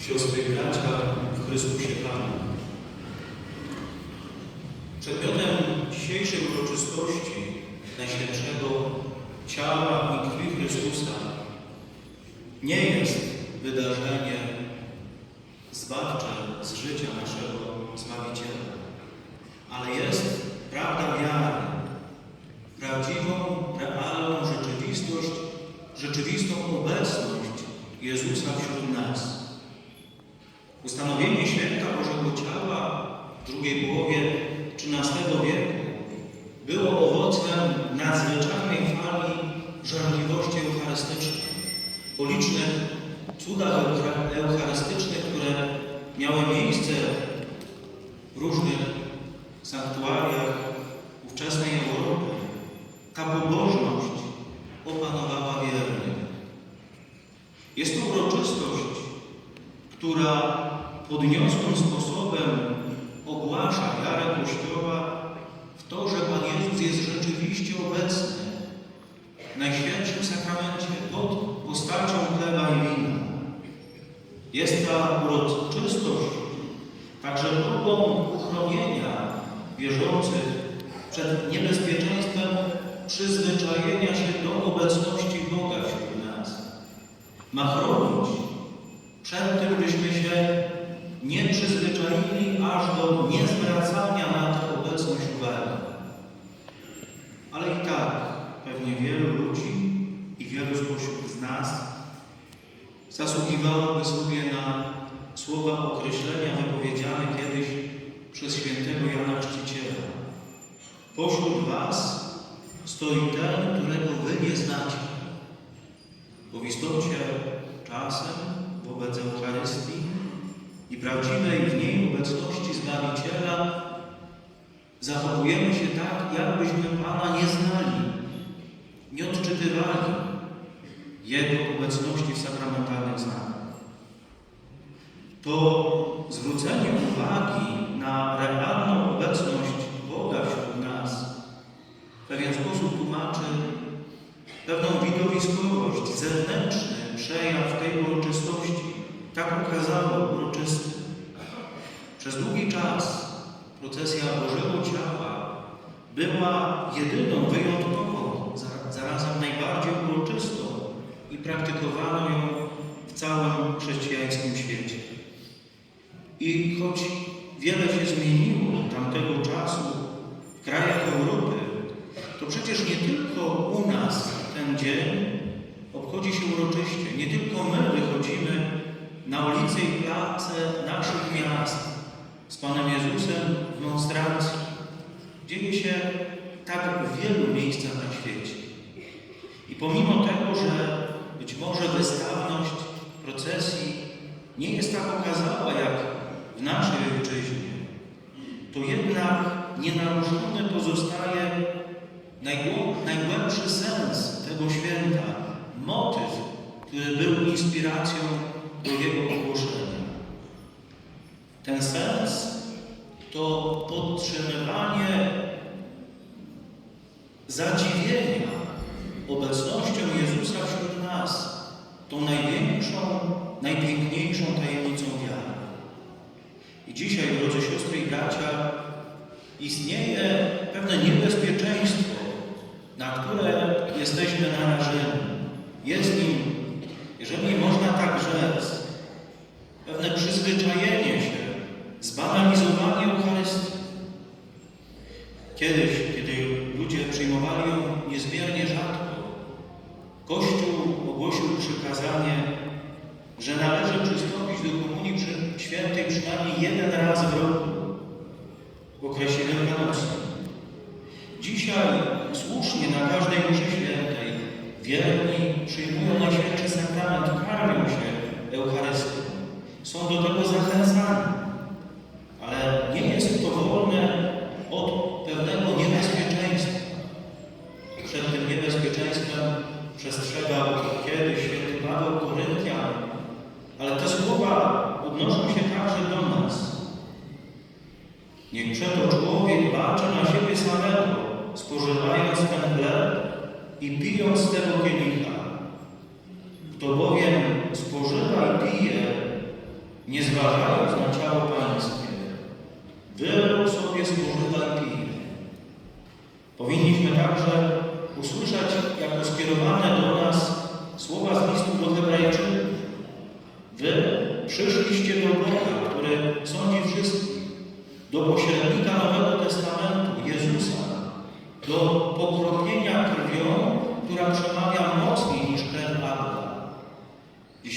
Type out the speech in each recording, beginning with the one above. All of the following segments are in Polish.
siostry i bracia w Chrystusie Panu. Przedmiotem dzisiejszej uroczystości Najświętszego Ciała i Krwi Chrystusa nie jest wydarzenie zbawcze z życia naszego Zbawiciela, ale jest prawda wiary, prawdziwą, realną rzeczywistość, rzeczywistą obecność Jezusa wśród. Święta Bożego Ciała w drugiej połowie XIII wieku było owocem nadzwyczajnej fali żarliwości eucharystycznej, po licznych cudach eucha- eucharystycznych, które miały miejsce w różnych sanktuariach ówczesnej Europy. Ta pobożność opanowała wiernych. Jest to uroczystość, która podniosłym sposobem ogłasza wiarę Kościoła w to, że Pan Jezus jest rzeczywiście obecny w Najświętszym Sakramencie pod postacią chleba i wina. Jest ta uroczystość także próbą uchronienia wierzących przed niebezpieczeństwem przyzwyczajenia się do obecności Boga wśród nas. Ma chronić przed tym, byśmy się nie przyzwyczaili aż do niezwracania na tę obecność uwagi. Ale i tak pewnie wielu ludzi i wielu spośród z nas zasługiwałoby sobie na słowa określenia wypowiedziane kiedyś przez świętego Jana Chrzciciela. Pośród was stoi ten, którego wy nie znacie. Bo w istocie czasem wobec Eucharystii i prawdziwej w niej obecności Zbawiciela zachowujemy się tak, jakbyśmy Pana nie znali, nie odczytywali Jego obecności w sakramentalnych znakach. To zwrócenie uwagi na realną obecność Boga wśród nas w pewien sposób tłumaczy pewną widowiskowość, zewnętrzny przejaw tej uroczystości, tak okazało uroczysty. Przez długi czas procesja Bożego Ciała była jedyną, wyjątkową, za- zarazem najbardziej uroczystą i praktykowano ją w całym chrześcijańskim świecie. I choć wiele się zmieniło od tamtego czasu w krajach Europy, to przecież nie tylko u nas ten dzień obchodzi się uroczyście. Nie tylko my wychodzimy na ulice i place naszych miast z Panem Jezusem w monstracji. Dzieje się tak w wielu miejscach na świecie. I pomimo tego, że być może wystawność procesji nie jest tak okazała jak w naszej ojczyźnie, to jednak nienaruszony pozostaje najgłębszy sens tego święta, motyw, który był inspiracją do jego ogłoszenia. Ten sens to podtrzymywanie zadziwienia obecnością Jezusa wśród nas, tą największą, najpiękniejszą tajemnicą wiary. I dzisiaj, drodzy siostry i bracia, istnieje pewne niebezpieczeństwo, na które jesteśmy narażeni. Jest nim, jeżeli można tak rzec, pewne przyzwyczajenie się, zbanalizowanie Eucharystii. Kiedyś, kiedy ludzie przyjmowali ją niezmiernie rzadko, Kościół ogłosił przykazanie, że należy przystąpić do Komunii przy- Świętej przynajmniej jeden raz w roku, w okresie wielkanocnym. Dzisiaj słusznie na każdej mszy świętej wierni przyjmują Najświętszy Sakrament, karmią się Eucharystią. Są do tego zachęcani. Ale nie jest to wolne od pewnego niebezpieczeństwa. Przed tym niebezpieczeństwem przestrzegał kiedyś święty Paweł Koryntian, ale te słowa odnoszą się także do nas. Niech przeto człowiek baczy na siebie samego, spożywając ten chleb i pijąc tego kielicha. Kto bowiem spożywa i pije, nie zważając na ciało pańskie, wyrób sobie spożywaj pij. Powinniśmy także usłyszeć jako skierowane do nas słowa z listu do Hebrajczyków. Wy przyszliście do Boga, który sądzi wszystkich, do pośrednika Nowego Testamentu, Jezusa, do pokropienia krwią, która przemawia mocniej niż.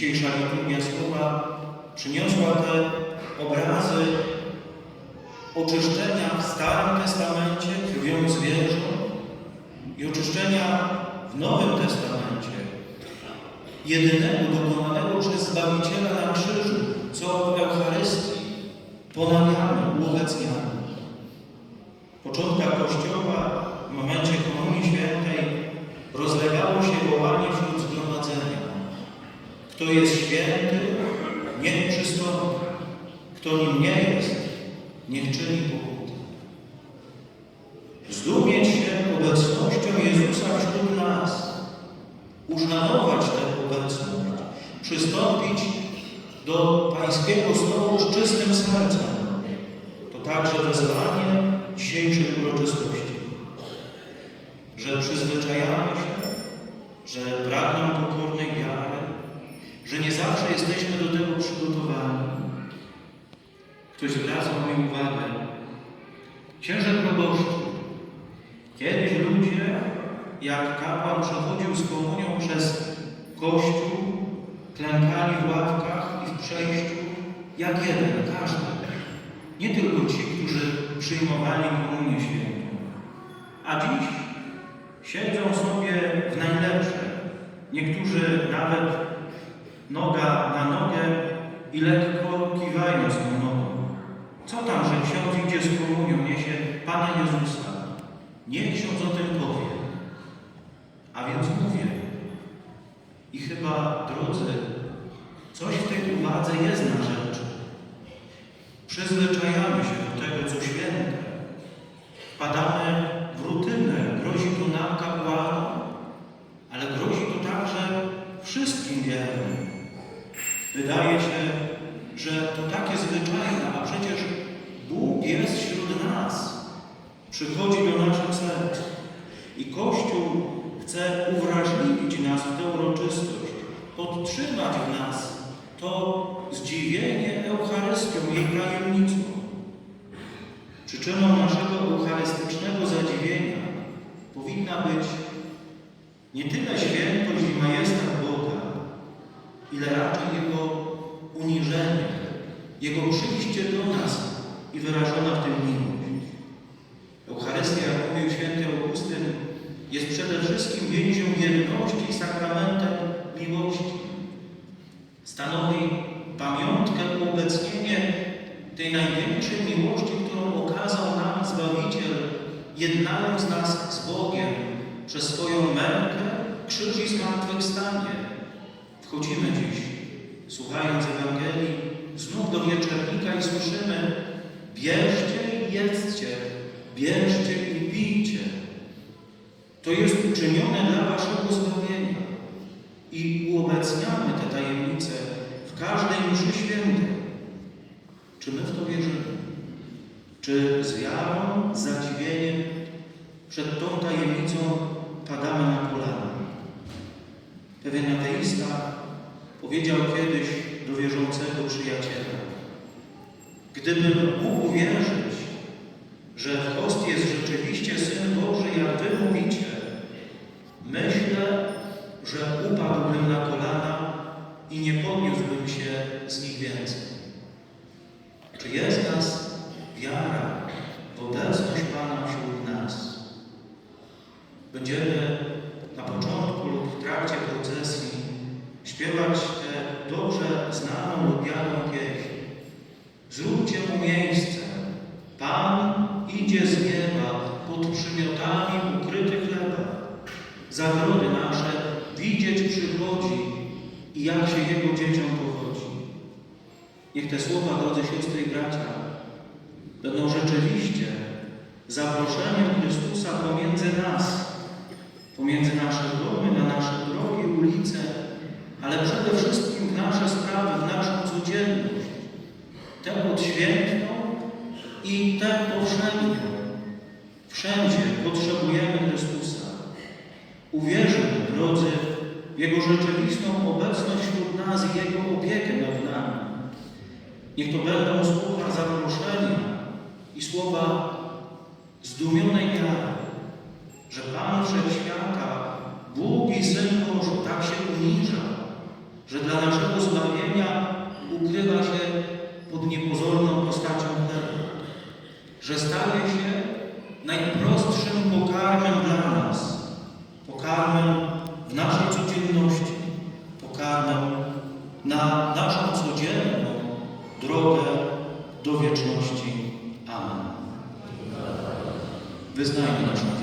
Dzisiejsza liturgia słowa przyniosła te obrazy oczyszczenia w Starym Testamencie krwią zwierząt i oczyszczenia w Nowym Testamencie jedynego dokonanego przez Zbawiciela na krzyżu, co w Eucharystii ponawiamy, uobecniamy. Początka Kościoła w momencie Komunii Świętej rozlegało się wołanie. Kto jest święty, niech przystąpi. Kto nim nie jest, niech czyni pokutę. Zdumieć się obecnością Jezusa wśród nas, uszanować tę obecność, przystąpić do Pańskiego stołu z czystym sercem. To także wezwanie dzisiejszych uroczystości, że przyzwyczajamy się, że pragną pokornej wiary, jesteśmy do tego przygotowani. Ktoś zwraca moją uwagę. Księże proboszczu, kiedyś ludzie, jak kapłan przechodził z komunią przez kościół, klękali w ławkach i w przejściu, jak jeden, każdy. Nie tylko ci, którzy przyjmowali komunię świętą. A dziś siedzą sobie w najlepsze. Niektórzy nawet noga na nogę i lekko kiwają z tą nogą. Co tam, że ksiądz idzie z komunią, niesie Pana Jezusa? Niech ksiądz o tym powie. A więc mówię. I chyba, drodzy, coś w tej uwadze jest na rzeczy. Przyzwyczajamy się do tego, co święte. Wpadamy Wydaje się, że to takie zwyczajne, a przecież Bóg jest wśród nas. Przychodzi do naszych serc. I Kościół chce uwrażliwić nas w tę uroczystość, podtrzymać w nas to zdziwienie Eucharystią, jej tajemnicą. Przyczyną naszego eucharystycznego zadziwienia powinna być nie tyle świętość i majestat ile raczej Jego uniżenie, Jego przyjście do nas i wyrażona w tym miłość. Eucharystia, jak mówił święty Augustyn, jest przede wszystkim więzią jedności i sakramentem miłości. Stanowi pamiątkę, uobecnienie tej największej miłości, którą okazał nam Zbawiciel, jednając nas z Bogiem przez swoją mękę, krzyż i zmartwychwstanie. Wchodzimy dziś, słuchając Ewangelii, znów do wieczernika i słyszymy bierzcie i jedzcie, bierzcie i pijcie. To jest uczynione dla waszego zbawienia i uobecniamy te tajemnice w każdej mszy świętej. Czy my w to wierzymy? Czy z wiarą, zadziwieniem przed tą tajemnicą padamy na kolana? Pewien ateista powiedział kiedyś do wierzącego przyjaciela, gdybym mógł wierzyć, że w host jest rzeczywiście Syn Boży, jak wy mówicie, myślę, że upadłbym na kolana i nie podniósłbym się z nich więcej. Czy jest nas wiara w obecność Pana wśród nas? Będziemy Zróbcie mu miejsce. Pan idzie z nieba pod przymiotami ukryty chleba. Zagrody nasze widzieć przychodzi i jak się Jego dzieciom powodzi. Niech te słowa, drodzy siostry i bracia, będą rzeczywiście zaproszeniem Chrystusa pomiędzy nas, pomiędzy nasze domy, na nasze drogi, ulice, ale przede wszystkim w nasze sprawy, w naszą codzienność, odświętną i tę powszednią. Wszędzie potrzebujemy Chrystusa. Uwierzmy, drodzy, w Jego rzeczywistą obecność wśród nas i Jego opiekę nad nami. Niech to będą słowa zaproszenia i słowa zdumionej wiary, że Pan Wszechświata, Bóg i Syn Boży tak się uniża, że dla naszego zbawienia ukrywa się pod niepozorną postacią chleba, że staje się najprostszym pokarmem dla nas, pokarmem w naszej codzienności, pokarmem na naszą codzienną drogę do wieczności. Amen. Wyznajmy naszą